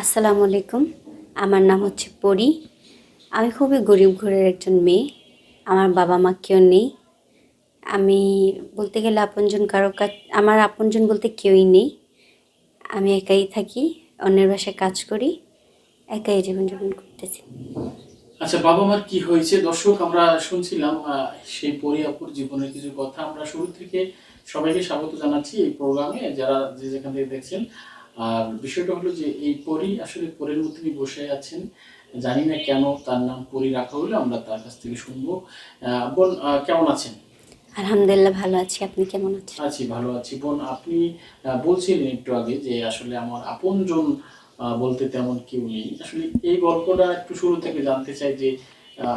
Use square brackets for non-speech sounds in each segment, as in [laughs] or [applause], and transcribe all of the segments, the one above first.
আসসালামু আলাইকুম। আমার নাম হচ্ছে পরি। আমি খুবই গরিব ঘরের একজন মেয়ে। আমার বাবা মা কেউ নেই। আমি বলতে গেলে আপনজন কারও কাজ আমার আপনজন বলতে কেউই নেই। আমি একাই থাকি, অন্যের বাসায় কাজ করি, একাই জীবনযাপন করতেছি। আচ্ছা বাবা মার কি হয়েছে? দর্শক, আমরা শুনছিলাম সেই পরিয়াপুর জীবনের কিছু কথা। আমরা শুরু থেকে সবাইকে স্বাগত জানাচ্ছি এই প্রোগ্রামে। যারা যে যেখান থেকে দেখছেন আর বিষয়টা হলো যে এই পরি আসলে পরের মতনই বসে আছেন জানি না কেন তার নাম পরি রাখা হলো আমরা তার কাছ থেকে শুনব। বোন কেমন আছেন? আলহামদুলিল্লাহ ভালো আছি আপনি কেমন আছেন? আছি ভালো আছি। বোন আপনি বলছিলেন একটু আগে যে আসলে আমার আপনজন বলতে তেমন কেউ নেই। আসলে এই গল্পটা একটু শুরু থেকে জানতে চাই যে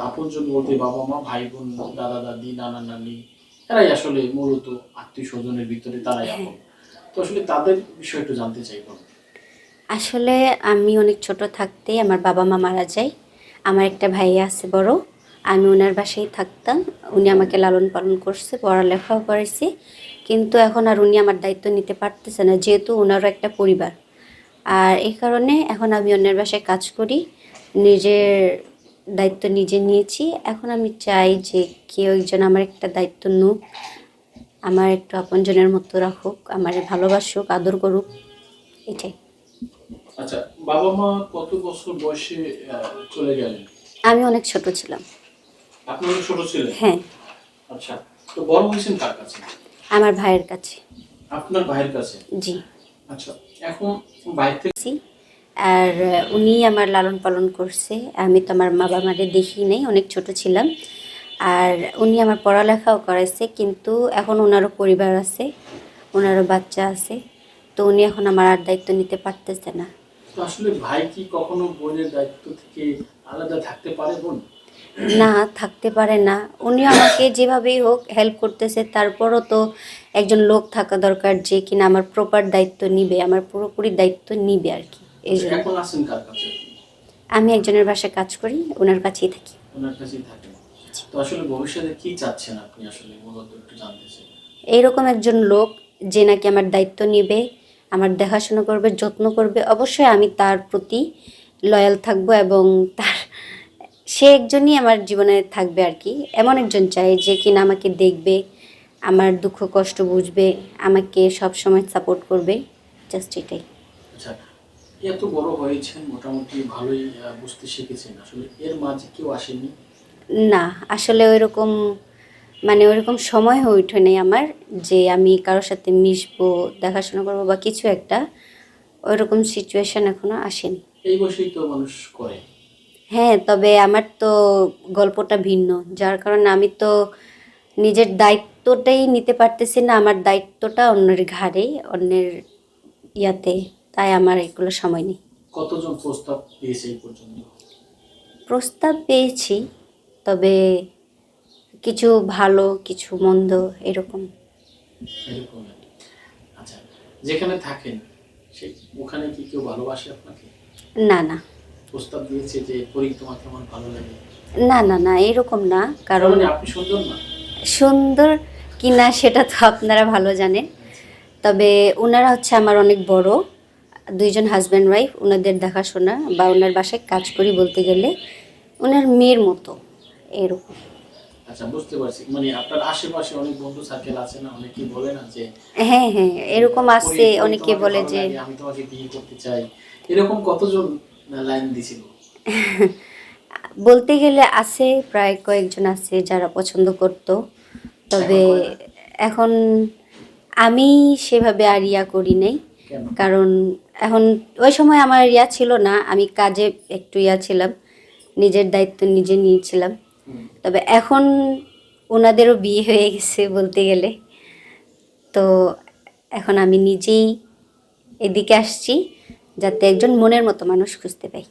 আপনজন বলতে বাবা মা ভাই বোন দাদা দাদি নানা নানি এরাই আসলে মূলত আত্মীয় স্বজনের ভিতরে তারাই আপন। তো আসলে তাদের বিষয় একটু জানতে আসলে আমি অনেক ছোট থাকতেই আমার বাবা মা মারা যায়। আমার একটা ভাই আছে বড়, আমি ওনার বাসায় থাকতাম। উনি আমাকে লালন পালন করছে, পড়ালেখাও করেছে। কিন্তু এখন আর উনি আমার দায়িত্ব নিতে পারতেছে না, যেহেতু ওনারও একটা পরিবার। আর এই কারণে এখন আমি অন্যের বাসায় কাজ করি, নিজের দায়িত্ব নিজে নিয়েছি। এখন আমি চাই যে কেউ একজন আমার একটা দায়িত্ব নুক আমার একটু আপনজনের মতো রাখুক আমার ভালোবাসুক আদর করুক এটাই। আচ্ছা বাবা মা কত বছর বয়সে চলে গেলেন? আমি অনেক ছোট ছিলাম। আপনারা ছোট ছিলেন? হ্যাঁ। আচ্ছা তো বড় হয়েছেন কার কাছে? আমার ভাইয়ের কাছে। আপনার ভাইয়ের কাছে? জি। আচ্ছা এখন থেকে আর উনি আমার লালন পালন করছে। আমি তো আমার মা বাবারে দেখি নাই অনেক ছোট ছিলাম। আর উনি আমার পড়ালেখাও করাইছে কিন্তু এখন ওনারও পরিবার আছে ওনারও বাচ্চা আছে তো উনি এখন আমার আর দায়িত্ব নিতে পারতেছে না। আসলে ভাই কি কখনো বোনের দায়িত্ব থেকে আলাদা থাকতে পারে বোন? না থাকতে পারে না। উনি আমাকে যেভাবেই হোক হেল্প করতেছে তারপরও তো একজন লোক থাকা দরকার যে কিনা আমার প্রপার দায়িত্ব নিবে আমার পুরোপুরি দায়িত্ব নিবে আর কি এই জন্য। আমি একজনের বাসায় কাজ করি ওনার কাছেই থাকি। ওনার কাছেই থাকেন তো আসলে ভবিষ্যতে কি চাচ্ছেন আপনি আসলে? মূলত একটু জানতে চাই। এইরকম একজন লোক যে নাকি আমার দায়িত্ব নিবে আমার দেখাশোনা করবে যত্ন করবে অবশ্যই আমি তার প্রতি লয়াল থাকব এবং তার সে একজনই আমার জীবনে থাকবে আর কি। এমন একজন চাই যে কিনা আমাকে দেখবে আমার দুঃখ কষ্ট বুঝবে আমাকে সব সময় সাপোর্ট করবে। জাস্ট এটাই। আচ্ছা এত বড় হয়েছেন মোটামুটি ভালোই বুঝতে শিখেছেন। আসলে এর মাঝে কেউ আসেনি না আসলে ওইরকম মানে ওইরকম সময় হয়ে ওঠে নাই আমার যে আমি কারোর সাথে মিশবো দেখাশোনা করব বা কিছু একটা ওইরকম সিচুয়েশন এখনও আসেনি। এই বয়সেই তো মানুষ করে। হ্যাঁ তবে আমার তো গল্পটা ভিন্ন যার কারণে আমি তো নিজের দায়িত্বটাই নিতে পারতেছি না আমার দায়িত্বটা অন্যের ঘাড়ে অন্যের ইয়াতে তাই আমার এগুলো সময় নেই। কতজন প্রস্তাব দিয়েছে এই পর্যন্ত? প্রস্তাব পেয়েছি তবে কিছু ভালো কিছু মন্দ এরকম। আচ্ছা যেখানে থাকেন ওখানে কি কেউ ভালোবাসে আপনাকে? না না। প্রস্তাব দিয়েছে যে পরি তোমাকে আমার ভালো লাগে। না না না এরকম না কারণ মানে আপনি সুন্দর না? সুন্দর কি না সেটা তো আপনারা ভালো জানেন। তবে ওনারা হচ্ছে আমার অনেক বড় দুইজন হাজব্যান্ড ওয়াইফ ওনাদের দেখাশোনা বা ওনার বাসায় কাজ করি বলতে গেলে ওনার মেয়ের মতো। এরকম। আচ্ছা বুঝতে পারছি। মানে আপনার আশেপাশে অনেক বন্ধু সার্কেল আছে না? অনেকেই বলে না যে হ্যাঁ হ্যাঁ এরকম আছে অনেকে বলে যে আমি তোমাকে বিয়ে করতে চাই। এরকম কতজন লাইন দিছিল? [laughs] বলতে গেলে আছে প্রায় কয়েকজন আছে যারা পছন্দ করতো। তবে এখন আমি সেভাবে আর ইয়া করি নাই। কারণ এখন ওই সময় আমার ইয়া ছিল না আমি কাজে একটু ইয়া ছিলাম নিজের দায়িত্ব নিজে নিয়েছিলাম। তবে এখন ওনাদেরও বিয়ে হয়ে গেছে বলতে গেলে। তো এখন আমি নিজেই এদিকে আসছি যাতে একজন মনের মতো মানুষ খুঁজতে পাই